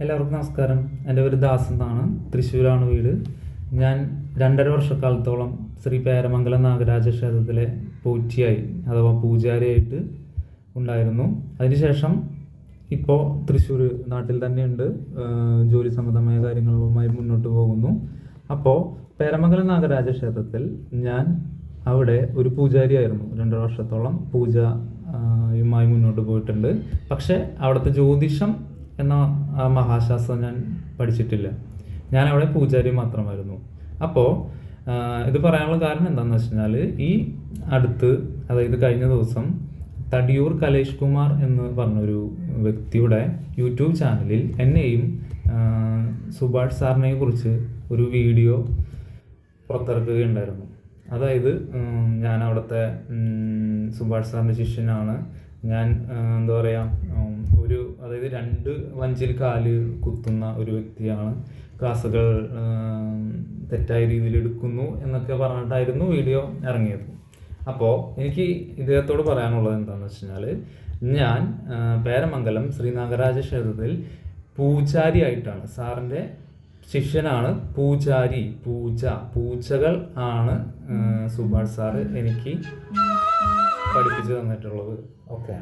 എല്ലാവർക്കും നമസ്കാരം. എന്റെ പേര് ദാസ് എന്നാണ്. തൃശ്ശൂരാണ് വീട്. ഞാൻ രണ്ടര വർഷക്കാലത്തോളം ശ്രീ പേരമംഗലം നാഗരാജ ക്ഷേത്രത്തിലെ പൂച്ചയായി അഥവാ പൂജാരിയായിട്ട് ഉണ്ടായിരുന്നു. അതിനുശേഷം ഇപ്പോൾ തൃശ്ശൂർ നാട്ടിൽ തന്നെയുണ്ട്. ജോലി സംബന്ധമായ കാര്യങ്ങളുമായി മുന്നോട്ട് പോകുന്നു. അപ്പോൾ പേരമംഗലം നാഗരാജ ക്ഷേത്രത്തിൽ ഞാൻ അവിടെ ഒരു പൂജാരിയായിരുന്നു. രണ്ടര വർഷത്തോളം പൂജ യുമായി മുന്നോട്ട് പോയിട്ടുണ്ട്. പക്ഷേ അവിടുത്തെ ജ്യോതിഷം എന്ന മഹാശാസ്ത്രം ഞാൻ പഠിച്ചിട്ടില്ല. ഞാൻ അവിടെ പൂജാരി മാത്രമായിരുന്നു. അപ്പോൾ ഇത് പറയാനുള്ള കാരണം എന്താണെന്ന് വെച്ച് കഴിഞ്ഞാൽ ഈ അടുത്ത് അതായത് കഴിഞ്ഞ ദിവസം തടിയൂർ കലേഷ് കുമാർ എന്ന് പറഞ്ഞൊരു വ്യക്തിയുടെ യൂട്യൂബ് ചാനലിൽ എന്നെയും സുഭാഷ് സാറിനെയും കുറിച്ച് ഒരു വീഡിയോ പുറത്തിറക്കുകയുണ്ടായിരുന്നു. അതായത് ഞാൻ അവിടുത്തെ സുഭാഷ് സാറിന്റെ ശിഷ്യനാണ്. ഞാൻ എന്താ പറയുക ഒരു അതായത് രണ്ട് വഞ്ചിൽ കാൽ കുത്തുന്ന ഒരു വ്യക്തിയാണ്. ക്ലാസ്സുകൾ തെറ്റായ രീതിയിൽ എടുക്കുന്നു എന്നൊക്കെ പറഞ്ഞിട്ടായിരുന്നു വീഡിയോ ഇറങ്ങിയത്. അപ്പോൾ എനിക്ക് ഇദ്ദേഹത്തോട് പറയാനുള്ളത് എന്താണെന്ന് വെച്ച് കഴിഞ്ഞാൽ ഞാൻ പേരമംഗലം ശ്രീ നാഗരാജ ക്ഷേത്രത്തിൽ പൂജാരിയായിട്ടാണ്. സാറിന്റെ ശിഷ്യനാണ് പൂജാരി പൂജ പൂച്ചകൾ ആണ് സുഭാഷ് സാറ് എനിക്ക് പഠിപ്പിച്ചു തന്നിട്ടുള്ളത് ഓക്കെ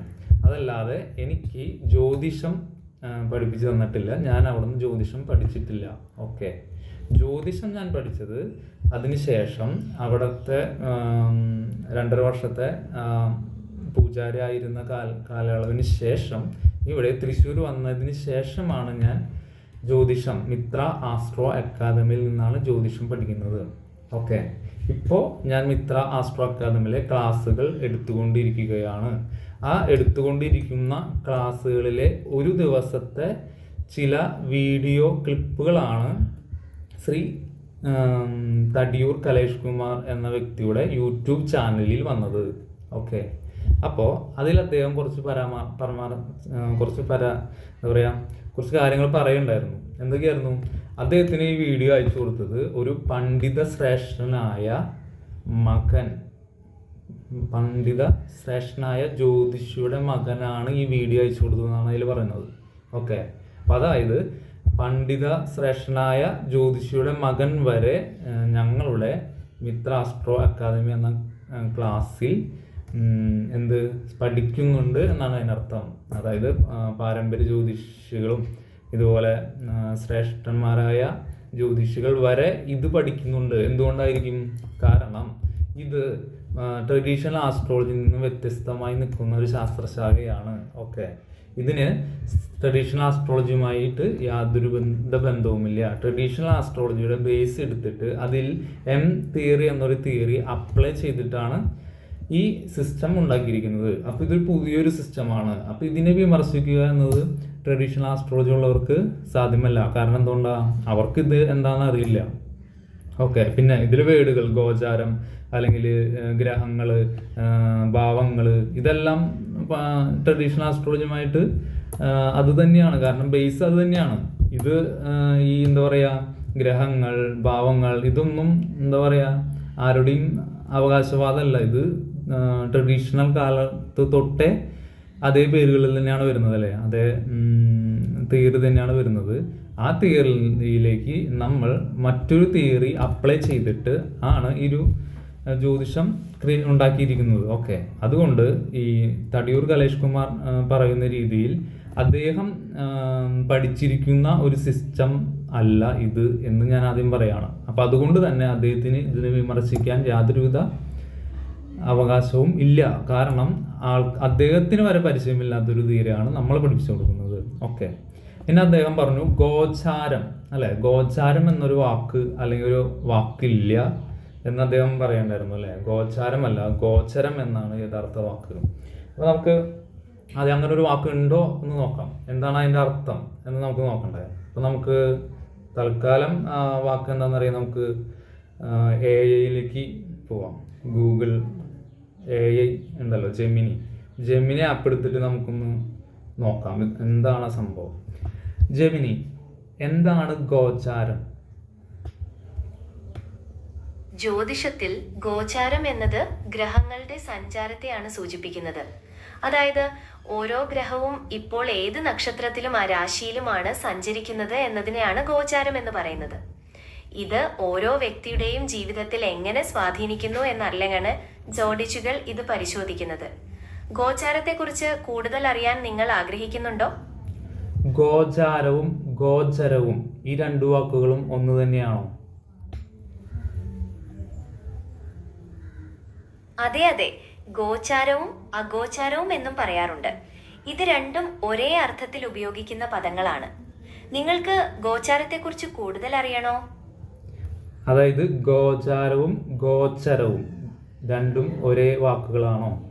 അതല്ലാതെ എനിക്ക് ജ്യോതിഷം പഠിപ്പിച്ചു തന്നിട്ടില്ല. ഞാൻ അവിടുന്ന് ജ്യോതിഷം പഠിച്ചിട്ടില്ല. ഓക്കെ ജ്യോതിഷം ഞാൻ പഠിച്ചത് അതിനുശേഷം അവിടുത്തെ രണ്ടര വർഷത്തെ പൂജാരി ആയിരുന്ന കാല കാലയളവിന് ശേഷം ഇവിടെ തൃശ്ശൂർ വന്നതിന് ശേഷമാണ് ഞാൻ ജ്യോതിഷം മിത്ര ആസ്ട്രോ അക്കാദമിയിൽ നിന്നാണ് ജ്യോതിഷം പഠിക്കുന്നത്. ഓക്കെ ഇപ്പോൾ ഞാൻ മിത്ര ആസ്ട്രോ അക്കാദമിയിലെ ക്ലാസ്സുകൾ എടുത്തുകൊണ്ടിരിക്കുകയാണ്. ആ എടുത്തുകൊണ്ടിരിക്കുന്ന ക്ലാസ്സുകളിലെ ഒരു ദിവസത്തെ ചില വീഡിയോ ക്ലിപ്പുകളാണ് ശ്രീ തടിയൂർ കലേഷ് കുമാർ എന്ന വ്യക്തിയുടെ യൂട്യൂബ് ചാനലിൽ വന്നത്. ഓക്കെ. അപ്പോൾ അതിൽ അദ്ദേഹം കുറച്ച് പരാമ പരമാ കുറച്ച് പര എന്താ പറയുക കുറച്ച് കാര്യങ്ങൾ പറയുണ്ടായിരുന്നു എന്തൊക്കെയായിരുന്നു? അദ്ദേഹത്തിന് ഈ വീഡിയോ അയച്ചു കൊടുത്തത് ഒരു പണ്ഡിത ശ്രേഷ്ഠനായ മകൻ. പണ്ഡിത ശ്രേഷ്ഠനായ ജ്യോതിഷിയുടെ മകനാണ് ഈ വീഡിയോ അയച്ചു കൊടുത്തതെന്നാണ് അതിൽ പറയുന്നത്. ഓക്കെ അപ്പം അതായത് പണ്ഡിത ശ്രേഷ്ഠനായ ജ്യോതിഷിയുടെ മകൻ വരെ ഞങ്ങളുടെ മിത്ര ആസ്ട്രോ അക്കാദമി എന്ന ക്ലാസ്സിൽ എന്ത് പഠിക്കുന്നുണ്ട് എന്നാണ് അതിനർത്ഥം. അതായത് പാരമ്പര്യ ജ്യോതിഷികളും ഇതുപോലെ ശ്രേഷ്ഠന്മാരായ ജ്യോതിഷികൾ വരെ ഇത് പഠിക്കുന്നുണ്ട്. എന്തുകൊണ്ടായിരിക്കും? കാരണം ഇത് ട്രഡീഷണൽ ആസ്ട്രോളജിയിൽ നിന്നും വ്യത്യസ്തമായി നിൽക്കുന്ന ഒരു ശാസ്ത്രശാഖയാണ്. ഓക്കെ. ഇതിന് ട്രഡീഷണൽ ആസ്ട്രോളജിയുമായിട്ട് യാതൊരു ബന്ധ ബന്ധവുമില്ല. ട്രഡീഷണൽ ആസ്ട്രോളജിയുടെ ബേസ് എടുത്തിട്ട് അതിൽ എം തിയറി എന്നൊരു തിയറി അപ്ലൈ ചെയ്തിട്ടാണ് ഈ സിസ്റ്റം ഉണ്ടാക്കിയിരിക്കുന്നത്. അപ്പോൾ ഇതൊരു പുതിയൊരു സിസ്റ്റമാണ് അപ്പോൾ ഇതിനെ വിമർശിക്കുക എന്നത് ട്രഡീഷണൽ ആസ്ട്രോളജി ഉള്ളവർക്ക് സാധ്യമല്ല. കാരണം എന്തുകൊണ്ടാണ് അവർക്ക് ഇത് എന്താണെന്ന് അറിയില്ല. ഓക്കെ പിന്നെ ഇതിൽ വേടുകൾ ഗോചാരം അല്ലെങ്കിൽ ഗ്രഹങ്ങൾ ഭാവങ്ങൾ ഇതെല്ലാം ട്രഡീഷണൽ ആസ്ട്രോളജിയുമായിട്ട് അത് തന്നെയാണ്. കാരണം ബേസ് അത് തന്നെയാണ്. ഇത് ഈ എന്താ പറയുക ഗ്രഹങ്ങൾ ഭാവങ്ങൾ ഇതൊന്നും എന്താ പറയുക ആരുടെയും അവകാശവാദമല്ല. ഇത് ട്രഡീഷണൽ കാലത്ത് തൊട്ടേ അതേ പേരുകളിൽ തന്നെയാണ് വരുന്നത് അല്ലേ? അതേ തീയതി തന്നെയാണ് വരുന്നത്. ആ തിയറിയിലേക്ക് നമ്മൾ മറ്റൊരു തിയറി അപ്ലൈ ചെയ്തിട്ട് ആണ് ഒരു ജ്യോതിഷം ക്രിയ ഉണ്ടാക്കിയിരിക്കുന്നത്. ഓക്കെ. അതുകൊണ്ട് ഈ തടിയൂർ കലേഷ് കുമാർ പറയുന്ന രീതിയിൽ അദ്ദേഹം പഠിച്ചിരിക്കുന്ന ഒരു സിസ്റ്റം അല്ല ഇത് എന്ന് ഞാൻ ആദ്യം പറയാണ്. അപ്പം അതുകൊണ്ട് തന്നെ അദ്ദേഹത്തിന് ഇതിനെ വിമർശിക്കാൻ യാതൊരുവിധ അവകാശവും ഇല്ല. കാരണം ആൾ അദ്ദേഹത്തിന് വരെ പരിചയമില്ലാത്തൊരു തീരെയാണ് നമ്മൾ പഠിപ്പിച്ചു കൊടുക്കുന്നത്. ഓക്കെ. പിന്നെ അദ്ദേഹം പറഞ്ഞു ഗോചാരം അല്ലെ? ഗോചാരം എന്നൊരു വാക്ക് അല്ലെങ്കിൽ ഒരു വാക്കില്ല എന്ന് അദ്ദേഹം പറയണ്ടായിരുന്നു അല്ലേ? ഗോചാരമല്ല ഗോചരം എന്നാണ് യഥാർത്ഥ വാക്ക്. അപ്പോൾ നമുക്ക് അത് അങ്ങനെ ഒരു വാക്ക് ഉണ്ടോ എന്ന് നോക്കാം. എന്താണ് അതിന്റെ അർത്ഥം എന്ന് നമുക്ക് നോക്കണ്ടേ? അപ്പോൾ നമുക്ക് തൽക്കാലം വാക്ക് എന്താണെന്ന് അറിയാം നമുക്ക് എ ഐയിലേക്ക് പോവാം. ഗൂഗിൾ എ ഐ ഉണ്ടല്ലോ ജെമിനി. ജെമിനി ആപ്പ് എടുത്തിട്ട് നമുക്കൊന്ന് നോക്കാം. എന്താണ് സംഭവം? ജെമിനി എന്താണ് ഗോചാരം? ജ്യോതിഷത്തിൽ ഗോചാരം എന്നത് ഗ്രഹങ്ങളുടെ സഞ്ചാരത്തെയാണ് സൂചിപ്പിക്കുന്നത്. അതായത് ഓരോ ഗ്രഹവും ഇപ്പോൾ ഏത് നക്ഷത്രത്തിലും ആ രാശിയിലുമാണ് സഞ്ചരിക്കുന്നത് എന്നതിനെയാണ് ഗോചാരം എന്ന് പറയുന്നത്. ഇത് ഓരോ വ്യക്തിയുടെയും ജീവിതത്തിൽ എങ്ങനെ സ്വാധീനിക്കുന്നു എന്നറിയാനാണ് ജ്യോതിഷികൾ ഇത് പരിശോധിക്കുന്നത്. ഗോചാരത്തെക്കുറിച്ച് കൂടുതൽ അറിയാൻ നിങ്ങൾ ആഗ്രഹിക്കുന്നുണ്ടോ? ഗോചാരവും ഗോചരവും. ഈ രണ്ടു വാക്കുകളും ഒന്ന് തന്നെയാണോ? അതെ അതെ. ഗോചാരവും അഗോചാരവും എന്നും പറയാറുണ്ട്. ഇത് രണ്ടും ഒരേ അർത്ഥത്തിൽ ഉപയോഗിക്കുന്ന പദങ്ങളാണ്. നിങ്ങൾക്ക് ഗോചാരത്തെക്കുറിച്ച് കൂടുതൽ അറിയണോ? അതായത് ഗോചാരവും ഗോചരവും രണ്ടും ഒരേ വാക്കുകളാണോ?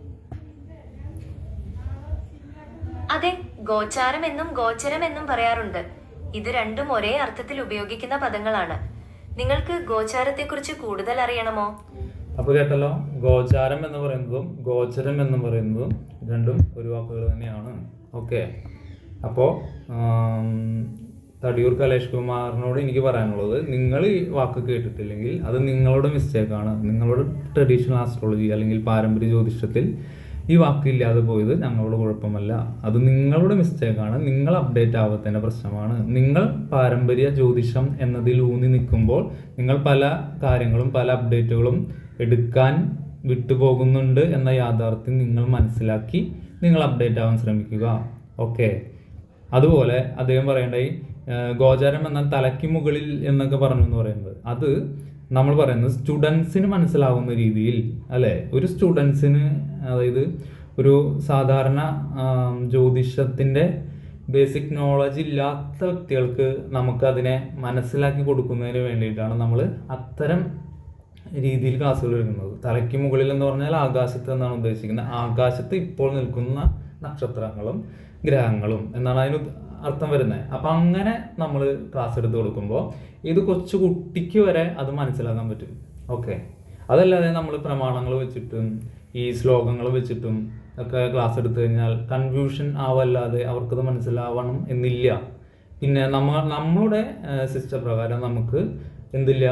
അതെ ഗോചാരം എന്നും ഗോചരം എന്നും പറയാറുണ്ട്. ഇത് രണ്ടും ഒരേ അർത്ഥത്തിൽ ഉപയോഗിക്കുന്ന പദങ്ങളാണ്. നിങ്ങൾക്ക് ഗോചാരത്തെക്കുറിച്ച് കൂടുതൽ അറിയണമോ? അപ്പൊ കേട്ടല്ലോ ഗോചാരം എന്ന് പറയുന്നതും ഗോചരം എന്ന് പറയുന്നതും രണ്ടും ഒരു വാക്കുകൾ തന്നെയാണ്. ഓക്കെ. അപ്പോൾ തടിയൂർ കലേഷ് കുമാറിനോട് എനിക്ക് പറയാനുള്ളത് നിങ്ങൾ ഈ വാക്ക് കേട്ടിട്ടില്ലെങ്കിൽ അത് നിങ്ങളുടെ മിസ്റ്റേക്കാണ് നിങ്ങളുടെ ട്രഡീഷണൽ ആസ്ട്രോളജി അല്ലെങ്കിൽ പാരമ്പര്യ ജ്യോതിഷത്തിൽ ഈ വാക്ക് ഇല്ലാതെ പോയത് ഞങ്ങളുടെ കുഴപ്പമല്ല. അത് നിങ്ങളുടെ മിസ്റ്റേക്കാണ് നിങ്ങൾ അപ്ഡേറ്റ് ആവാത്തതിന്റെ പ്രശ്നമാണ്. നിങ്ങൾ പാരമ്പര്യ ജ്യോതിഷം എന്നതിൽ ഊന്നി നിൽക്കുമ്പോൾ നിങ്ങൾ പല കാര്യങ്ങളും പല അപ്ഡേറ്റുകളും എടുക്കാൻ വിട്ടുപോകുന്നുണ്ട് എന്ന യാഥാർത്ഥ്യം നിങ്ങൾ മനസ്സിലാക്കി നിങ്ങൾ അപ്ഡേറ്റ് ആവാൻ ശ്രമിക്കുക. ഓക്കെ അതുപോലെ അദ്ദേഹം പറയേണ്ട ഈ ഗോചാരം എന്നാൽ തലയ്ക്ക് മുകളിൽ എന്നൊക്കെ പറഞ്ഞു എന്ന് പറയുന്നത്. അത് നമ്മൾ പറയുന്നത് സ്റ്റുഡൻസിന് മനസ്സിലാവുന്ന രീതിയിൽ അല്ലേ? ഒരു സ്റ്റുഡൻസിന് അതായത് ഒരു സാധാരണ ജ്യോതിഷത്തിന്റെ ബേസിക് നോളജ് ഇല്ലാത്ത വ്യക്തികൾക്ക് നമുക്കതിനെ മനസ്സിലാക്കി കൊടുക്കുന്നതിന് വേണ്ടിയിട്ടാണ് നമ്മൾ അത്തരം രീതിയിൽ ക്ലാസ്സുകൾ എടുക്കുന്നത്. തലയ്ക്ക് മുകളിൽ എന്ന് പറഞ്ഞാൽ ആകാശത്ത് എന്നാണ് ഉദ്ദേശിക്കുന്നത്. ആകാശത്ത് ഇപ്പോൾ നിൽക്കുന്ന നക്ഷത്രങ്ങളും ഗ്രഹങ്ങളും എന്നാണ് അതിന് അർത്ഥം വരുന്നത്. അപ്പം അങ്ങനെ നമ്മൾ ക്ലാസ് എടുത്ത് കൊടുക്കുമ്പോൾ ഇത് കൊച്ചു കുട്ടിക്ക് വരെ അത് മനസ്സിലാക്കാൻ പറ്റും. ഓക്കെ. അതല്ലാതെ നമ്മൾ പ്രമാണങ്ങൾ വെച്ചിട്ടും ഈ ശ്ലോകങ്ങൾ വെച്ചിട്ടും ഒക്കെ ക്ലാസ് എടുത്തു കഴിഞ്ഞാൽ കൺഫ്യൂഷൻ ആവല്ലാതെ അവർക്കത് മനസ്സിലാവണം എന്നില്ല. പിന്നെ നമ്മ നമ്മളുടെ സിസ്റ്റം പ്രകാരം നമുക്ക് എന്തില്ല?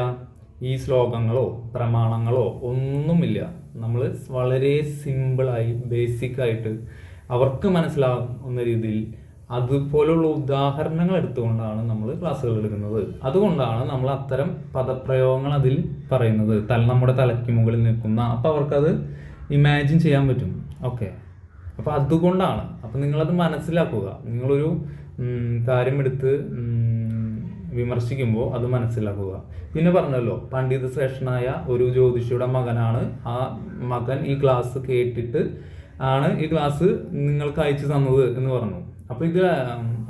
ഈ ശ്ലോകങ്ങളോ പ്രമാണങ്ങളോ ഒന്നുമില്ല. നമ്മൾ വളരെ സിമ്പിളായി ബേസിക്കായിട്ട് അവർക്ക് മനസ്സിലാവുന്ന രീതിയിൽ അതുപോലുള്ള ഉദാഹരണങ്ങൾ എടുത്തുകൊണ്ടാണ് നമ്മൾ ക്ലാസ്സുകൾ എടുക്കുന്നത്. അതുകൊണ്ടാണ് നമ്മൾ അത്തരം പദപ്രയോഗങ്ങൾ അതിൽ പറയുന്നത്. തല നമ്മുടെ തലയ്ക്ക് മുകളിൽ നിൽക്കുന്ന. അപ്പോൾ അവർക്കത് ഇമാജിൻ ചെയ്യാൻ പറ്റും. ഓക്കെ അപ്പോൾ അതുകൊണ്ടാണ്. അപ്പോൾ നിങ്ങളത് മനസ്സിലാക്കുക. നിങ്ങളൊരു കാര്യം എടുത്ത് വിമർശിക്കുമ്പോൾ അത് മനസ്സിലാക്കുക. പിന്നെ പറഞ്ഞല്ലോ പണ്ഡിത ശ്രേഷ്ഠനായ ഒരു ജ്യോതിഷിയുടെ മകനാണ് ആ മകൻ ഈ ക്ലാസ് കേട്ടിട്ട് ആണ് ഈ ക്ലാസ് നിങ്ങൾക്ക് അയച്ചു തന്നത് എന്ന് പറഞ്ഞു. അപ്പോൾ ഇത്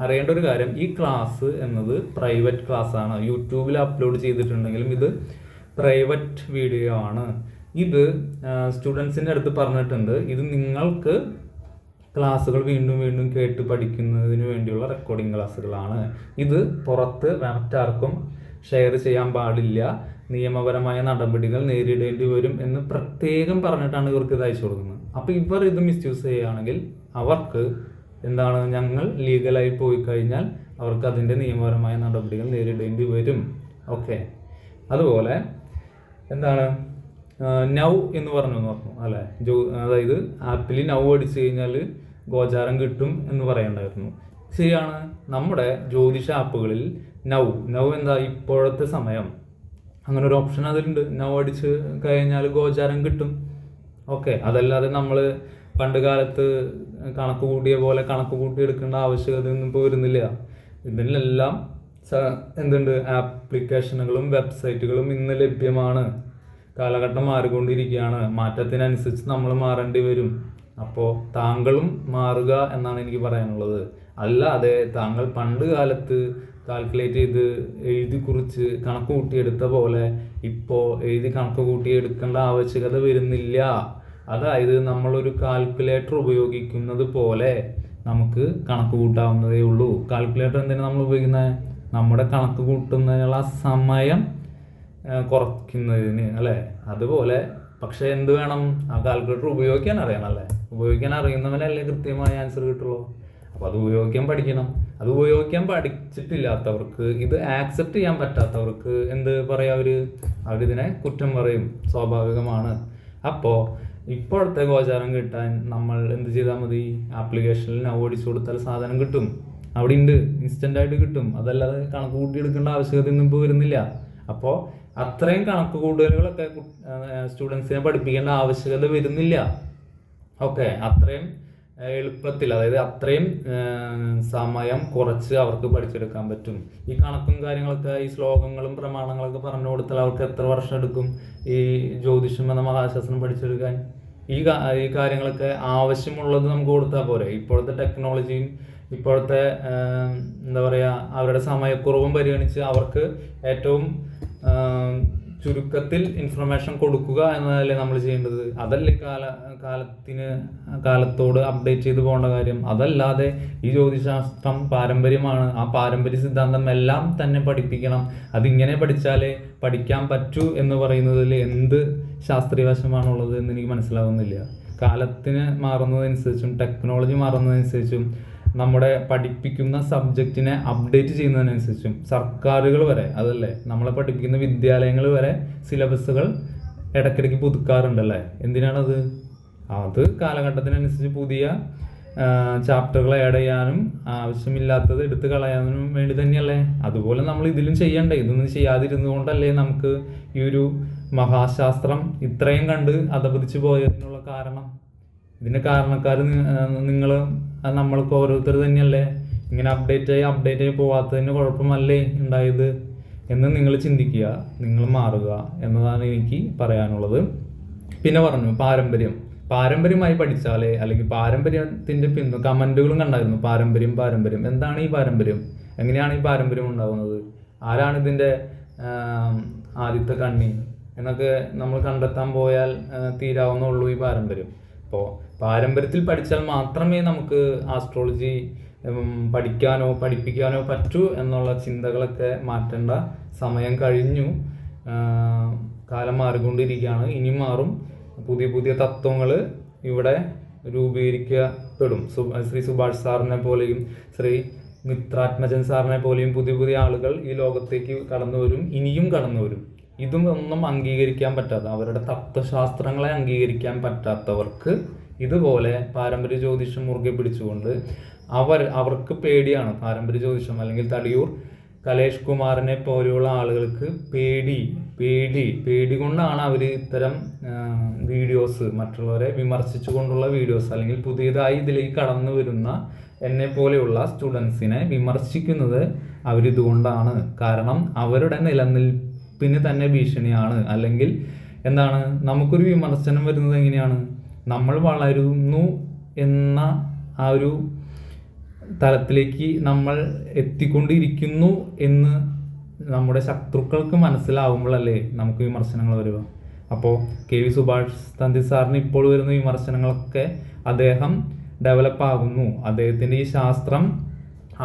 അറിയേണ്ട ഒരു കാര്യം ഈ ക്ലാസ് എന്നത് പ്രൈവറ്റ് ക്ലാസ് ആണ്. യൂട്യൂബിൽ അപ്ലോഡ് ചെയ്തിട്ടുണ്ടെങ്കിലും ഇത് പ്രൈവറ്റ് വീഡിയോ ആണ്. ഇത് സ്റ്റുഡൻസിന്റെ അടുത്ത് പറഞ്ഞിട്ടുണ്ട്. ഇത് നിങ്ങൾക്ക് ക്ലാസ്സുകൾ വീണ്ടും വീണ്ടും കേട്ട് പഠിക്കുന്നതിന് വേണ്ടിയുള്ള റെക്കോർഡിംഗ് ക്ലാസ്സുകളാണ്. ഇത് പുറത്ത് മറ്റാർക്കും ഷെയർ ചെയ്യാൻ പാടില്ല. നിയമപരമായ നടപടികൾ നേരിടേണ്ടി വരും എന്ന് പ്രത്യേകം പറഞ്ഞിട്ടാണ് ഇവർക്ക് ഇത് അയച്ചു കൊടുക്കുന്നത്. അപ്പോൾ ഇവർ ഇത് മിസ്യൂസ് ചെയ്യുകയാണെങ്കിൽ അവർക്ക് എന്താണ് ഞങ്ങൾ ലീഗലായി പോയി കഴിഞ്ഞാൽ അവർക്ക് അതിന്റെ നിയമപരമായ നടപടികൾ നേരിടേണ്ടി വരും. ഓക്കെ അതുപോലെ എന്താണ് നൗ എന്ന് പറഞ്ഞു എന്ന് പറഞ്ഞു അല്ലെ? ജോ അതായത് ആപ്പിൽ നൗ അടിച്ചു കഴിഞ്ഞാൽ ഗോചാരം കിട്ടും എന്ന് പറയണ്ടായിരുന്നു. ശരിയാണ്. നമ്മുടെ ജ്യോതിഷ ആപ്പുകളിൽ നൗ നൗ എന്താ ഇപ്പോഴത്തെ സമയം. അങ്ങനെ ഒരു ഓപ്ഷൻ അതിലുണ്ട്. നൗ അടിച്ച് കഴിഞ്ഞാൽ ഗോചാരം കിട്ടും. ഓക്കെ അതല്ലാതെ നമ്മൾ പണ്ട് കാലത്ത് കണക്ക് കൂട്ടിയ പോലെ കണക്ക് കൂട്ടി എടുക്കേണ്ട ആവശ്യകത ഒന്നും ഇപ്പോൾ വരുന്നില്ല ഇതിലെല്ലാം എന്തുണ്ട്? ആപ്ലിക്കേഷനുകളും വെബ്സൈറ്റുകളും ഇന്ന് ലഭ്യമാണ്. കാലഘട്ടം മാറിക്കൊണ്ടിരിക്കുകയാണ്. മാറ്റത്തിനനുസരിച്ച് നമ്മൾ മാറേണ്ടി വരും. അപ്പോൾ താങ്കളും മാറുക എന്നാണ് എനിക്ക് പറയാനുള്ളത്. അല്ലാതെ താങ്കൾ പണ്ട് കാലത്ത് കാൽക്കുലേറ്റ് ചെയ്ത് എഴുതി കുറിച്ച് കണക്ക് കൂട്ടിയെടുത്ത പോലെ ഇപ്പോൾ എഴുതി കണക്ക് കൂട്ടിയെടുക്കേണ്ട ആവശ്യകത വരുന്നില്ല. അതായത് നമ്മളൊരു കാൽക്കുലേറ്റർ ഉപയോഗിക്കുന്നത് പോലെ നമുക്ക് കണക്ക് കൂട്ടാവുന്നതേ ഉള്ളൂ. കാൽക്കുലേറ്റർ എന്തിനാണ് നമ്മൾ ഉപയോഗിക്കുന്നത് നമ്മുടെ കണക്ക് കൂട്ടുന്നതിനുള്ള സമയം കുറയ്ക്കുന്നതിന് അല്ലേ? അതുപോലെ പക്ഷെ എന്ത് വേണം? ആ കാൽക്കുലേറ്റർ ഉപയോഗിക്കാൻ അറിയണം അല്ലേ? ഉപയോഗിക്കാൻ അറിയുന്നവനല്ലേ കൃത്യമായ ആൻസർ കിട്ടുള്ളൂ? അപ്പോൾ അത് ഉപയോഗിക്കാൻ പഠിക്കണം. അത് ഉപയോഗിക്കാൻ പഠിച്ചിട്ടില്ലാത്തവർക്ക് ഇത് ആക്സെപ്റ്റ് ചെയ്യാൻ പറ്റാത്തവർക്ക് എന്ത് പറയാ അവർ അവരിതിനെ കുറ്റം പറയും സ്വാഭാവികമാണ്. അപ്പോൾ ഇപ്പോഴത്തെ ഗോചാരം കിട്ടാൻ നമ്മൾ എന്ത് ചെയ്താൽ മതി? ആപ്ലിക്കേഷനിൽ നവ് അടിച്ചു കൊടുത്താൽ സാധനം കിട്ടും. അവിടെ ഉണ്ട് ഇൻസ്റ്റന്റ് ആയിട്ട് കിട്ടും. അതല്ലാതെ കണക്ക് കൂട്ടി എടുക്കേണ്ട ആവശ്യകത ഇപ്പോൾ വരുന്നില്ല. അപ്പോൾ അത്രയും കണക്ക് കൂടുതലുകളൊക്കെ സ്റ്റുഡൻസിനെ പഠിപ്പിക്കേണ്ട ആവശ്യകത വരുന്നില്ല. ഓക്കെ അത്രയും എളുപ്പത്തിൽ അതായത് അത്രയും സമയം കുറച്ച് അവർക്ക് പഠിച്ചെടുക്കാൻ പറ്റും. ഈ കണക്കും കാര്യങ്ങളൊക്കെ ഈ ശ്ലോകങ്ങളും പ്രമാണങ്ങളൊക്കെ പറഞ്ഞു കൊടുത്താൽ അവർക്ക് എത്ര വർഷം എടുക്കും ഈ ജ്യോതിഷം എന്ന മഹാശാസ്ത്രം പഠിച്ചെടുക്കാൻ? ഈ ഈ കാര്യങ്ങളൊക്കെ ആവശ്യമുള്ളത് നമുക്ക് കൊടുത്താൽ പോരെ. ഇപ്പോഴത്തെ ടെക്നോളജിയും ഇപ്പോഴത്തെ എന്താ പറയുക അവരുടെ സമയക്കുറവും പരിഗണിച്ച് അവർക്ക് ഏറ്റവും ചുരുക്കത്തിൽ ഇൻഫർമേഷൻ കൊടുക്കുക എന്നതല്ലേ നമ്മൾ ചെയ്യേണ്ടത്. അതല്ലേ കാല കാലത്തിന് കാലത്തോട് അപ്ഡേറ്റ് ചെയ്ത് പോകേണ്ട കാര്യം. അതല്ലാതെ ഈ ജ്യോതിശാസ്ത്രം പാരമ്പര്യമാണ്. ആ പാരമ്പര്യ സിദ്ധാന്തം എല്ലാം തന്നെ പഠിപ്പിക്കണം. അതിങ്ങനെ പഠിച്ചാലേ പഠിക്കാൻ പറ്റൂ എന്ന് പറയുന്നതിൽ എന്ത് ശാസ്ത്രീയവശമാണുള്ളത് എന്ന് എനിക്ക് മനസ്സിലാവുന്നില്ല. കാലത്തിന് മാറുന്നതനുസരിച്ചും ടെക്നോളജി മാറുന്നതനുസരിച്ചും നമ്മുടെ പഠിപ്പിക്കുന്ന സബ്ജക്റ്റിനെ അപ്ഡേറ്റ് ചെയ്യുന്നതിനനുസരിച്ചും സർക്കാരുകൾ വരെ അതല്ലേ? നമ്മളെ പഠിപ്പിക്കുന്ന വിദ്യാലയങ്ങൾ വരെ സിലബസുകൾ ഇടയ്ക്കിടയ്ക്ക് പുതുക്കാറുണ്ടല്ലേ? എന്തിനാണത്? അത് കാലഘട്ടത്തിനനുസരിച്ച് പുതിയ ചാപ്റ്ററുകൾ ആഡ് ചെയ്യാനും ആവശ്യമില്ലാത്തത് എടുത്തു കളയാനും വേണ്ടി തന്നെയല്ലേ? അതുപോലെ നമ്മൾ ഇതിലും ചെയ്യണ്ടേ. ഇതൊന്നും ചെയ്യാതിരുന്നുകൊണ്ടല്ലേ നമുക്ക് ഈ ഒരു മഹാശാസ്ത്രം ഇത്രയും കണ്ട് അധപതിച്ചു പോയതിനുള്ള കാരണം? ഇതിന് കാരണക്കാർ നിങ്ങൾ നമ്മൾക്ക് ഓരോരുത്തർ തന്നെയല്ലേ? ഇങ്ങനെ അപ്ഡേറ്റ് ആയി അപ്ഡേറ്റ് ആയി പോവാത്തതിന് കുഴപ്പമല്ലേ ഉണ്ടായത്? എന്ന് നിങ്ങൾ ചിന്തിക്കുക നിങ്ങൾ മാറുക എന്നതാണ് എനിക്ക് പറയാനുള്ളത്. പിന്നെ പറഞ്ഞു പാരമ്പര്യം. പാരമ്പര്യമായി പഠിച്ചാലേ അല്ലെങ്കിൽ പാരമ്പര്യത്തിന്റെ പിന്തു കമന്റുകളും കണ്ടായിരുന്നു. പാരമ്പര്യം പാരമ്പര്യം. എന്താണ് ഈ പാരമ്പര്യം? എങ്ങനെയാണ് ഈ പാരമ്പര്യം ഉണ്ടാകുന്നത്? ആരാണ് ഇതിന്റെ ആം, ആദ്യത്തെ കണ്ണി? എന്നൊക്കെ നമ്മൾ കണ്ടെത്താൻ പോയാൽ തീരാവുന്നുള്ളൂ ഈ പാരമ്പര്യം. അപ്പോൾ പാരമ്പര്യത്തിൽ പഠിച്ചാൽ മാത്രമേ നമുക്ക് ആസ്ട്രോളജി പഠിക്കാനോ പഠിപ്പിക്കാനോ പറ്റൂ എന്നുള്ള ചിന്തകളൊക്കെ മാറ്റേണ്ട സമയം കഴിഞ്ഞു. കാലം മാറിക്കൊണ്ടിരിക്കുകയാണ്. ഇനി മാറും. പുതിയ പുതിയ തത്വങ്ങൾ ഇവിടെ രൂപീകരിക്കപ്പെടും. ശ്രീ സുഭാഷ് സാറിനെ പോലെയും ശ്രീ മിത്രാത്മജൻ സാറിനെ പോലെയും പുതിയ പുതിയ ആളുകൾ ഈ ലോകത്തേക്ക് കടന്നു വരും. ഇനിയും കടന്നു വരും. ഇതും ഒന്നും അംഗീകരിക്കാൻ പറ്റാത്ത അവരുടെ തത്വശാസ്ത്രങ്ങളെ അംഗീകരിക്കാൻ പറ്റാത്തവർക്ക് ഇതുപോലെ പാരമ്പര്യ ജ്യോതിഷം മുറുകെ പിടിച്ചുകൊണ്ട് അവർ അവർക്ക് പേടിയാണ്. പാരമ്പര്യ ജ്യോതിഷം അല്ലെങ്കിൽ തടിയൂർ കലേഷ് കുമാറിനെ പോലെയുള്ള ആളുകൾക്ക് പേടി പേടി പേടി കൊണ്ടാണ് അവർ ഇത്തരം വീഡിയോസ് മറ്റുള്ളവരെ വിമർശിച്ചു കൊണ്ടുള്ള വീഡിയോസ് അല്ലെങ്കിൽ പുതിയതായി ഇതിലേക്ക് കടന്നു വരുന്ന എന്നെ പോലെയുള്ള സ്റ്റുഡൻസിനെ വിമർശിക്കുന്നത് അവരിതുകൊണ്ടാണ് കാരണം അവരുടെ നിലനിൽപ്പിന് തന്നെ ഭീഷണിയാണ്. അല്ലെങ്കിൽ എന്താണ്? നമുക്കൊരു വിമർശനം വരുന്നത് എങ്ങനെയാണ്? നമ്മൾ വളരുന്നു എന്ന ആ ഒരു തലത്തിലേക്ക് നമ്മൾ എത്തിക്കൊണ്ടിരിക്കുന്നു എന്ന് നമ്മുടെ ശത്രുക്കൾക്ക് മനസ്സിലാവുമ്പോഴല്ലേ നമുക്ക് വിമർശനങ്ങൾ വരിക. അപ്പോൾ കെ വി സുഭാഷ് തന്തി സാറിന് ഇപ്പോൾ വരുന്ന വിമർശനങ്ങളൊക്കെ അദ്ദേഹം ഡെവലപ്പ് ആകുന്നു. അദ്ദേഹത്തിന്റെ ഈ ശാസ്ത്രം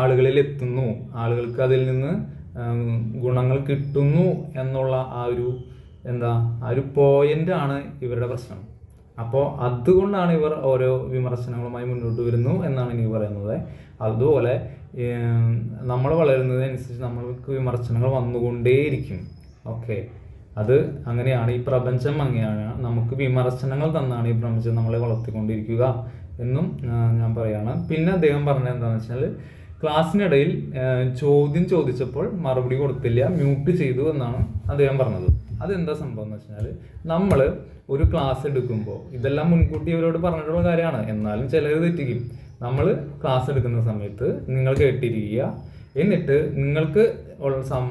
ആളുകളിൽ എത്തുന്നു. ആളുകൾക്ക് അതിൽ നിന്ന് ഗുണങ്ങൾ കിട്ടുന്നു എന്നുള്ള ആ ഒരു എന്താ ആ ഒരു പോയിന്റ് ആണ് ഇവരുടെ പ്രശ്നം. അപ്പോൾ അതുകൊണ്ടാണ് ഇവർ ഓരോ വിമർശനങ്ങളുമായി മുന്നോട്ട് വരുന്നു എന്നാണ് എനിക്ക് പറയുന്നത്. അതുപോലെ നമ്മൾ വളരുന്നതിനനുസരിച്ച് നമ്മൾക്ക് വിമർശനങ്ങൾ വന്നുകൊണ്ടേയിരിക്കും. ഓക്കെ. അത് അങ്ങനെയാണ്. ഈ പ്രപഞ്ചം അങ്ങനെയാണ്. നമുക്ക് വിമർശനങ്ങൾ തന്നാണ് ഈ പ്രപഞ്ചം നമ്മളെ വളർത്തിക്കൊണ്ടിരിക്കുക എന്നും ഞാൻ പറയാണ്. പിന്നെ അദ്ദേഹം പറഞ്ഞത് എന്താണെന്ന് വെച്ചാൽ ക്ലാസ്സിനിടയിൽ ചോദ്യം ചോദിച്ചപ്പോൾ മറുപടി കൊടുത്തില്ല മ്യൂട്ട് ചെയ്തു എന്നാണ് അദ്ദേഹം പറഞ്ഞത്. അതെന്താ സംഭവം എന്ന് വെച്ചാൽ നമ്മൾ ഒരു ക്ലാസ് എടുക്കുമ്പോൾ ഇതെല്ലാം മുൻകൂട്ടി ഇവരോട് പറഞ്ഞിട്ടുള്ള കാര്യമാണ്. എന്നാലും ചിലർ തെറ്റിക്കും. നമ്മൾ ക്ലാസ് എടുക്കുന്ന സമയത്ത് നിങ്ങൾ കേട്ടിരിക്കുക. എന്നിട്ട് നിങ്ങൾക്ക്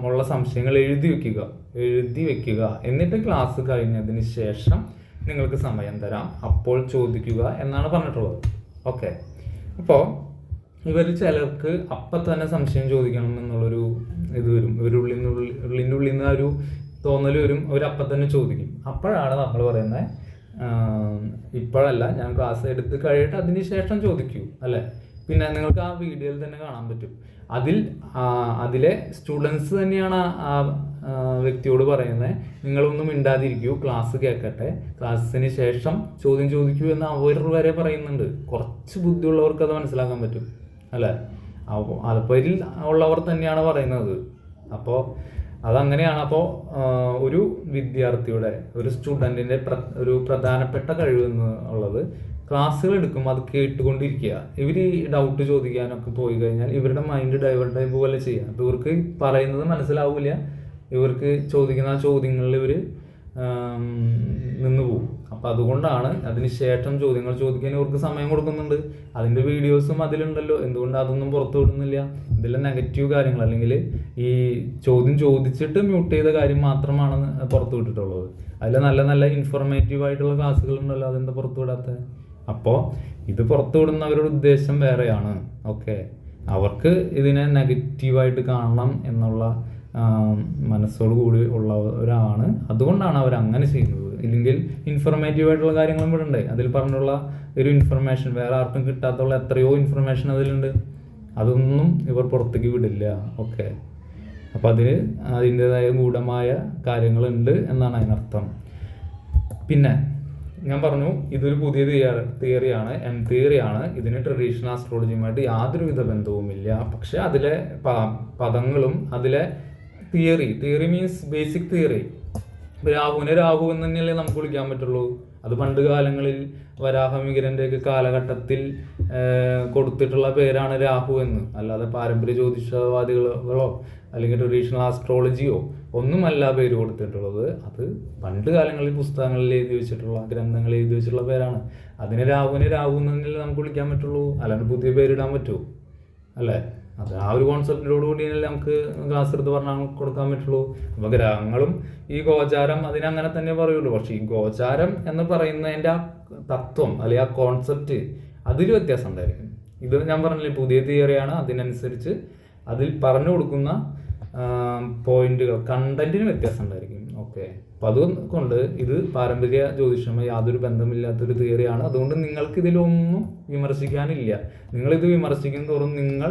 ഉള്ള സംശയങ്ങൾ എഴുതി വെക്കുക. എഴുതി വെക്കുക. എന്നിട്ട് ക്ലാസ് കഴിഞ്ഞതിന് ശേഷം നിങ്ങൾക്ക് സമയം തരാം. അപ്പോൾ ചോദിക്കുക എന്നാണ് പറഞ്ഞിട്ടുള്ളത്. ഓക്കെ അപ്പോൾ ഇവർ ചിലർക്ക് അപ്പം തന്നെ സംശയം ചോദിക്കണം എന്നുള്ളൊരു ഇത് വരും. ഇവരുള്ളിൽ ഉള്ളിന്റെ ഉള്ളിൽ നിന്ന് ആ ഒരു തോന്നൽ വരും അവരപ്പം തന്നെ ചോദിക്കും. അപ്പോഴാണ് നമ്മൾ പറയുന്നത് ഇപ്പോഴല്ല ഞാൻ ക്ലാസ് എടുത്ത് കഴിയട്ടെ അതിന് ശേഷം ചോദിക്കൂ അല്ലേ? പിന്നെ നിങ്ങൾക്ക് ആ വീഡിയോയിൽ തന്നെ കാണാൻ പറ്റും. അതിൽ അതിലെ സ്റ്റുഡൻസ് തന്നെയാണ് ആ- വ്യക്തിയോട് പറയുന്നത് നിങ്ങളൊന്നും മിണ്ടാതിരിക്കൂ ക്ലാസ് കേൾക്കട്ടെ. ക്ലാസ്സിന് ശേഷം ചോദ്യം ചോദിക്കൂ എന്ന് അവർ വരെ പറയുന്നുണ്ട്. കുറച്ച് ബുദ്ധിയുള്ളവർക്ക് അത് മനസ്സിലാക്കാൻ പറ്റും അല്ലേ? അപ്പോൾ അതിൽ ഉള്ളവർ തന്നെയാണ് പറയുന്നത്. അപ്പോൾ അതങ്ങനെയാണ് അപ്പോൾ ഒരു വിദ്യാർത്ഥിയുടെ ഒരു സ്റ്റുഡന്റിന്റെ പ്ര ഒരു പ്രധാനപ്പെട്ട കഴിവ് എന്ന് ഉള്ളത് ക്ലാസ്സുകൾ എടുക്കുമ്പോൾ അത് കേട്ടുകൊണ്ടിരിക്കുക. ഇവർ ഈ ഡൗട്ട് ചോദിക്കാനൊക്കെ പോയി കഴിഞ്ഞാൽ ഇവരുടെ മൈൻഡ് ഡൈവേർട്ട് ആയി പോലെ ചെയ്യുക. ഇവർക്ക് പറയുന്നത് മനസ്സിലാവില്ല. ഇവർക്ക് ചോദിക്കുന്ന ചോദ്യങ്ങളിൽ ഇവർ നിന്ന് പോകും അപ്പം അതുകൊണ്ടാണ് അതിന് ശേഷം ചോദ്യങ്ങൾ ചോദിക്കാൻ ഇവർക്ക് സമയം കൊടുക്കുന്നുണ്ട്. അതിന്റെ വീഡിയോസും അതിലുണ്ടല്ലോ. എന്തുകൊണ്ട് അതൊന്നും പുറത്തു വിടുന്നില്ല? ഇതെല്ലാം നെഗറ്റീവ് കാര്യങ്ങൾ അല്ലെങ്കിൽ ഈ ചോദ്യം ചോദിച്ചിട്ട് മ്യൂട്ട് ചെയ്ത കാര്യം മാത്രമാണ് പുറത്തു വിട്ടിട്ടുള്ളത്. അതിൽ നല്ല നല്ല ഇൻഫോർമേറ്റീവ് ആയിട്ടുള്ള ക്ലാസ്സുകൾ ഉണ്ടല്ലോ അതെന്താ പുറത്തു വിടാത്തത് അപ്പോൾ ഇത് പുറത്തു വിടുന്നവരുടെ ഉദ്ദേശം വേറെയാണ്. ഓക്കെ അവർക്ക് ഇതിനെ നെഗറ്റീവായിട്ട് കാണണം എന്നുള്ള മനസ്സോട് കൂടി ഉള്ളവരാണ് അതുകൊണ്ടാണ് അവർ അങ്ങനെ ചെയ്യുന്നത്. ഇല്ലെങ്കിൽ ഇൻഫർമേറ്റീവ് ആയിട്ടുള്ള കാര്യങ്ങളും ഇവിടെ ഉണ്ട്. അതിൽ പറഞ്ഞുള്ള ഒരു ഇൻഫർമേഷൻ വേറെ ആർക്കും കിട്ടാത്തുള്ള എത്രയോ ഇൻഫർമേഷൻ അതിലുണ്ട്. അതൊന്നും ഇവർ പുറത്തേക്ക് വിടില്ല. ഓക്കെ. അപ്പോൾ അതിന് അതിന്റെതായ ഗൂഢമായ കാര്യങ്ങളുണ്ട് എന്നാണ് അതിനർത്ഥം. പിന്നെ ഞാൻ പറഞ്ഞു ഇതൊരു പുതിയ തിയറിയാണ്. എം തിയറിയാണ് ഇതിന് ട്രഡീഷണൽ ആസ്ട്രോളജിയുമായിട്ട് യാതൊരുവിധ ബന്ധവുമില്ല. പക്ഷെ അതിലെ പദങ്ങളും അതിലെ theory theory means basic theory രാഹുവിനെ Rahu എന്ന് തന്നെയല്ലേ നമുക്ക് വിളിക്കാൻ പറ്റുള്ളൂ. അത് പണ്ട് കാലങ്ങളിൽ വരാഹമികരന്റെ ഒക്കെ കാലഘട്ടത്തിൽ കൊടുത്തിട്ടുള്ള പേരാണ് രാഹു എന്ന്. അല്ലാതെ പാരമ്പര്യ ജ്യോതിഷവാദികളോ അല്ലെങ്കിൽ ട്രഡീഷണൽ ആസ്ട്രോളജിയോ ഒന്നുമല്ല പേര് കൊടുത്തിട്ടുള്ളത്. അത് പണ്ട് കാലങ്ങളിൽ പുസ്തകങ്ങളിൽ എഴുതി വെച്ചിട്ടുള്ള ഗ്രന്ഥങ്ങളിൽ എഴുതി വെച്ചിട്ടുള്ള പേരാണ്. അതിന് രാഹുവിനെ രാഹു എന്ന് തന്നെയല്ലേ നമുക്ക് വിളിക്കാൻ പറ്റുള്ളൂ. അല്ലാണ്ട് പുതിയ പേരിടാൻ പറ്റുമോ? അല്ലേ? അത് ആ ഒരു കോൺസെപ്റ്റിനോട് കൂടിയല്ലേ നമുക്ക് ക്ലാസ് എടുത്ത് പറഞ്ഞാൽ കൊടുക്കാൻ പറ്റുള്ളൂ. അപ്പോൾ ഗ്രഹങ്ങളും ഈ ഗോചാരം അതിനങ്ങനെ തന്നെ പറയുള്ളൂ. പക്ഷേ ഈ ഗോചാരം എന്ന് പറയുന്നതിന്റെ ആ തത്വം അല്ലെങ്കിൽ ആ കോൺസെപ്റ്റ് അതിൽ വ്യത്യാസം ഉണ്ടായിരിക്കും. ഇത് ഞാൻ പറഞ്ഞില്ലേ പുതിയ തിയറിയാണ് അതിനനുസരിച്ച് അതിൽ പറഞ്ഞു കൊടുക്കുന്ന പോയിന്റുകൾ കണ്ടന്റിന് വ്യത്യാസം ഉണ്ടായിരിക്കും. ഓക്കെ. അപ്പം അതുകൊണ്ട് ഇത് പാരമ്പര്യ ജ്യോതിഷമായി യാതൊരു ബന്ധമില്ലാത്തൊരു തിയറിയാണ് അതുകൊണ്ട് നിങ്ങൾക്ക് ഇതിലൊന്നും വിമർശിക്കാനില്ല. നിങ്ങളിത് വിമർശിക്കും തോറും നിങ്ങൾ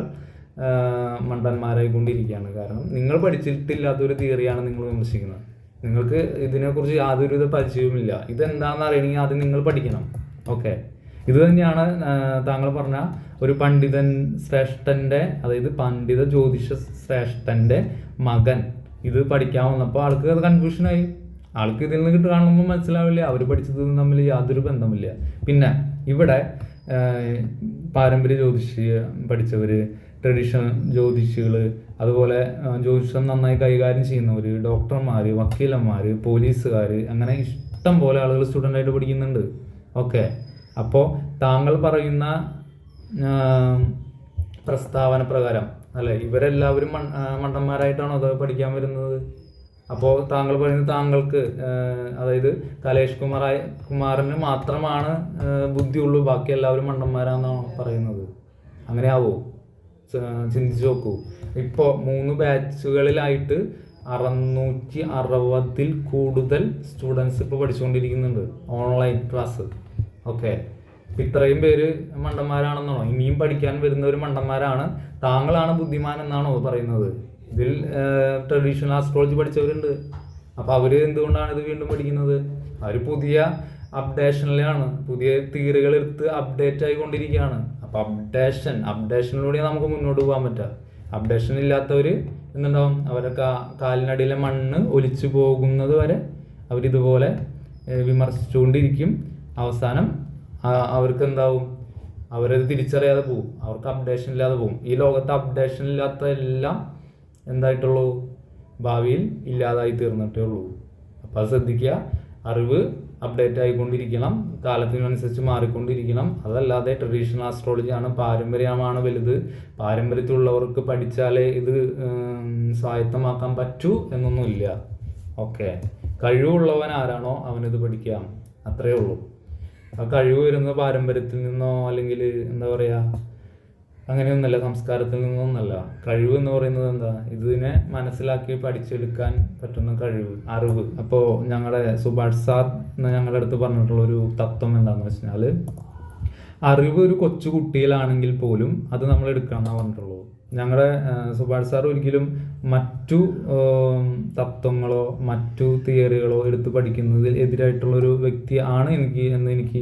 മണ്ടന്മാരായിക്കൊണ്ടിരിക്കുകയാണ് കാരണം നിങ്ങൾ പഠിച്ചിട്ടില്ലാത്തൊരു തിയറിയാണ് നിങ്ങൾ വിമർശിക്കുന്നത്. നിങ്ങൾക്ക് ഇതിനെക്കുറിച്ച് യാതൊരുവിധ പരിചയവുമില്ല. ഇതെന്താണെന്ന് അറിയണമെങ്കിൽ ആദ്യം നിങ്ങൾ പഠിക്കണം. ഓക്കെ. ഇത് തന്നെയാണ് താങ്കൾ പറഞ്ഞ ഒരു പണ്ഡിതൻ ശ്രേഷ്ഠന്റെ അതായത് പണ്ഡിത ജ്യോതിഷ ശ്രേഷ്ഠന്റെ മകൻ. ഇത് പഠിക്കാൻ വന്നപ്പോൾ ആൾക്ക് അത് കൺഫ്യൂഷനായി ആൾക്ക് ഇതിൽ നിന്ന് കിട്ടുകയാണെന്നൊന്നും മനസ്സിലാവില്ല. അവർ പഠിച്ചത് തമ്മിൽ യാതൊരു ബന്ധമില്ല പിന്നെ ഇവിടെ പാരമ്പര്യ ജ്യോതിഷ പഠിച്ചവർ ട്രഡീഷണൽ ജ്യോതിഷികൾ അതുപോലെ ജ്യോതിഷം നന്നായി കൈകാര്യം ചെയ്യുന്നവർ ഡോക്ടർമാർ വക്കീലന്മാർ പോലീസുകാർ അങ്ങനെ ഇഷ്ടം പോലെ ആളുകൾ സ്റ്റുഡന്റായിട്ട് പഠിക്കുന്നുണ്ട്. ഓക്കെ. അപ്പോൾ താങ്കൾ പറയുന്ന പ്രസ്താവന പ്രകാരം അല്ലെ? ഇവരെല്ലാവരും മൺ- മണ്ടന്മാരായിട്ടാണോ അത് പഠിക്കാൻ വരുന്നത്? അപ്പോൾ താങ്കൾ പറയുന്നത് താങ്കൾക്ക് അതായത് കലേഷ് കുമാറായ കുമാറിന് മാത്രമാണ് ബുദ്ധിയുള്ളൂ ബാക്കി എല്ലാവരും മണ്ടന്മാരാണെന്നാണോ പറയുന്നത്? അങ്ങനെ ആവോ ചിന്തിച്ച് നോക്കൂ. ഇപ്പോൾ മൂന്ന് ബാച്ചുകളിലായിട്ട് അറുന്നൂറ്റി അറുപതിൽ കൂടുതൽ സ്റ്റുഡൻസ് ഇപ്പോൾ പഠിച്ചുകൊണ്ടിരിക്കുന്നുണ്ട് ഓൺലൈൻ ക്ലാസ്. ഓക്കെ. ഇത്രയും പേര് മണ്ടന്മാരാണെന്നാണോ? ഇനിയും പഠിക്കാൻ വരുന്നവർ മണ്ടന്മാരാണ്. താങ്കളാണ് ബുദ്ധിമാൻ എന്നാണോ പറയുന്നത്? ഇതിൽ ട്രഡീഷണൽ ആസ്ട്രോളജി പഠിച്ചവരുണ്ട്. അപ്പോൾ അവർ എന്തുകൊണ്ടാണ് ഇത് വീണ്ടും പഠിക്കുന്നത്? അവർ പുതിയ അപ്ഡേഷനിലാണ് പുതിയ തിയറികൾ എടുത്ത് അപ്ഡേറ്റ് ആയിക്കൊണ്ടിരിക്കുകയാണ്. അപ്പോൾ അപ്ഡേഷൻ അപ്ഡേഷനിലൂടെ നമുക്ക് മുന്നോട്ട് പോകാൻ പറ്റുക. അപ്ഡേഷൻ ഇല്ലാത്തവർ എന്തുണ്ടാവും? അവരൊക്കെ കാലിനടിയിലെ മണ്ണ് ഒലിച്ചു പോകുന്നത് വരെ അവരിതുപോലെ വിമർശിച്ചുകൊണ്ടിരിക്കും. അവസാനം അവർക്ക് എന്താവും അവരത് തിരിച്ചറിയാതെ പോകും അവർക്ക് അപ്ഡേഷൻ ഇല്ലാതെ പോകും ഈ ലോകത്ത് അപ്ഡേഷൻ ഇല്ലാത്ത എല്ലാം എന്തായിട്ടുള്ളൂ? ഭാവിയിൽ ഇല്ലാതായി തീർന്നിട്ടേ ഉള്ളൂ. അപ്പോൾ അത് ശ്രദ്ധിക്കുക. അറിവ് അപ്ഡേറ്റ് ആയിക്കൊണ്ടിരിക്കണം. കാലത്തിനനുസരിച്ച് മാറിക്കൊണ്ടിരിക്കണം. അതല്ലാതെ ട്രഡീഷണൽ ആസ്ട്രോളജിയാണ് പാരമ്പര്യമാണ് വലുത്. പാരമ്പര്യത്തിലുള്ളവർക്ക് പഠിച്ചാലേ ഇത് സ്വായത്തമാക്കാൻ പറ്റൂ എന്നൊന്നുമില്ല. ഓക്കെ. കഴിവുള്ളവൻ ആരാണോ അവനിത് പഠിക്കാം. അത്രയേ ഉള്ളൂ. ആ കഴിവ് വരുന്നത് പാരമ്പര്യത്തിൽ നിന്നോ അല്ലെങ്കിൽ എന്താ പറയുക അങ്ങനെയൊന്നല്ല സംസ്കാരത്തിൽ നിന്നൊന്നല്ല കഴിവ് എന്ന് പറയുന്നത് എന്താ? ഇതിനെ മനസ്സിലാക്കി പഠിച്ചെടുക്കാൻ പറ്റുന്ന കഴിവ് അറിവ്. അപ്പോൾ ഞങ്ങളുടെ സുഭാഷ് സാർ എന്ന് ഞങ്ങളുടെ അടുത്ത് പറഞ്ഞിട്ടുള്ള ഒരു തത്വം എന്താണെന്ന് വെച്ചാൽ അറിവ് ഒരു കൊച്ചു കുട്ടിയിലാണെങ്കിൽ പോലും അത് നമ്മൾ എടുക്കണം എന്നാണ് പറഞ്ഞിട്ടുള്ളൂ ഞങ്ങളുടെ സുഭാഷ് സാർ ഒരിക്കലും മറ്റു തത്വങ്ങളോ മറ്റു തിയറികളോ എടുത്ത് പഠിക്കുന്നതിൽ എതിരായിട്ടുള്ളൊരു വ്യക്തി ആണ് എനിക്ക് എന്ന് എനിക്ക്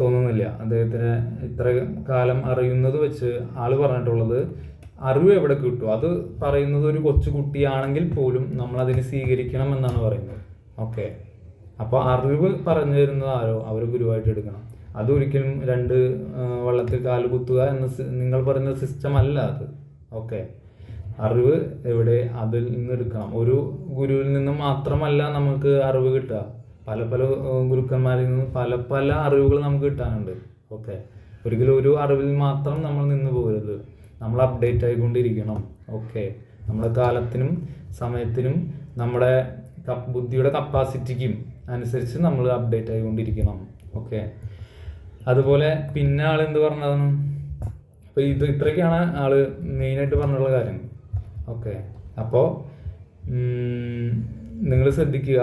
തോന്നുന്നില്ല. അദ്ദേഹത്തിന് ഇത്ര കാലം അറിയുന്നത് വെച്ച് ആൾ പറഞ്ഞിട്ടുള്ളത് അറിവ് എവിടെ കിട്ടും? അത് പറയുന്നത് ഒരു കൊച്ചുകുട്ടിയാണെങ്കിൽ പോലും നമ്മൾ അതിനെ സ്വീകരിക്കണം എന്നാണ് പറയുന്നത്. ഓക്കെ. അപ്പോൾ അറിവ് പറഞ്ഞു തരുന്നത് ആരോ? അവർ ഗുരുവായിട്ട് എടുക്കണം. അതൊരിക്കലും രണ്ട് വള്ളത്തിൽ കാൽ കുത്തുക എന്ന നിങ്ങൾ പറയുന്ന സിസ്റ്റം അല്ല അത്. ഓക്കെ. അറിവ് എവിടെ? അതിൽ നിന്ന് എടുക്കണം. ഒരു ഗുരുവിൽ നിന്ന് മാത്രമല്ല നമുക്ക് അറിവ് കിട്ടുക. പല പല ഗുരുക്കന്മാരിൽ നിന്ന് പല പല അറിവുകൾ നമുക്ക് കിട്ടാനുണ്ട്. ഓക്കെ. ഒരിക്കലും ഒരു അറിവിൽ മാത്രം നമ്മൾ നിന്ന് പോകരുത്. നമ്മൾ അപ്ഡേറ്റ് ആയിക്കൊണ്ടിരിക്കണം. ഓക്കെ. നമ്മുടെ കാലത്തിനും സമയത്തിനും നമ്മുടെ ബുദ്ധിയുടെ കപ്പാസിറ്റിക്കും അനുസരിച്ച് നമ്മൾ അപ്ഡേറ്റ് ആയിക്കൊണ്ടിരിക്കണം. ഓക്കെ. അതുപോലെ പിന്നെ ആൾ എന്ത് പറഞ്ഞതാണ്? അപ്പോൾ ഇത് ഇത്രയൊക്കെയാണ് ആൾ മെയിനായിട്ട് പറഞ്ഞിട്ടുള്ള കാര്യം. ഓക്കെ. അപ്പോൾ നിങ്ങൾ ശ്രദ്ധിക്കുക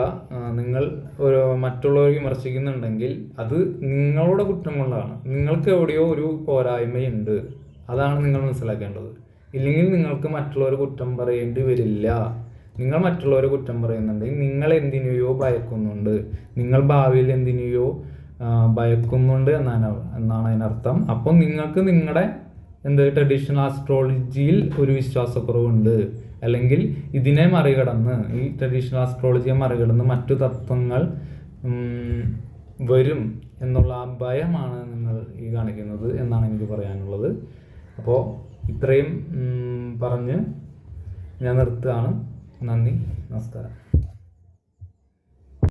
നിങ്ങൾ ഒരു മറ്റുള്ളവരെ വിമർശിക്കുന്നുണ്ടെങ്കിൽ അത് നിങ്ങളുടെ കുറ്റം കൊണ്ടാണ്. നിങ്ങൾക്ക് എവിടെയോ ഒരു പോരായ്മയുണ്ട്. അതാണ് നിങ്ങൾ മനസ്സിലാക്കേണ്ടത്. ഇല്ലെങ്കിൽ നിങ്ങൾക്ക് മറ്റുള്ളവരെ കുറ്റം പറയേണ്ടി വരില്ല. നിങ്ങൾ മറ്റുള്ളവരെ കുറ്റം പറയുന്നുണ്ടെങ്കിൽ നിങ്ങൾ എന്തിനെയോ ഭയക്കുന്നുണ്ട്. നിങ്ങൾ ഭാവിയിൽ എന്തിനെയോ ഭയക്കുന്നുണ്ട് എന്നാണ് എന്നാണ് അതിനർത്ഥം. അപ്പം നിങ്ങൾക്ക് നിങ്ങളുടെ എന്ത് ട്രഡീഷണൽ ആസ്ട്രോളജിയിൽ ഒരു വിശ്വാസക്കുറവുണ്ട്. അല്ലെങ്കിൽ ഇതിനെ മറികടന്ന് ഈ ട്രഡീഷണൽ ആസ്ട്രോളജിയെ മറികടന്ന് മറ്റു തത്വങ്ങൾ വരും എന്നുള്ള ഭയമാണ് നിങ്ങൾ ഈ കാണിക്കുന്നത് എന്നാണ് എനിക്ക് പറയാനുള്ളത്. അപ്പോൾ ഇത്രയും പറഞ്ഞ് ഞാൻ നിർത്തുകയാണ്. നന്ദി. നമസ്കാരം.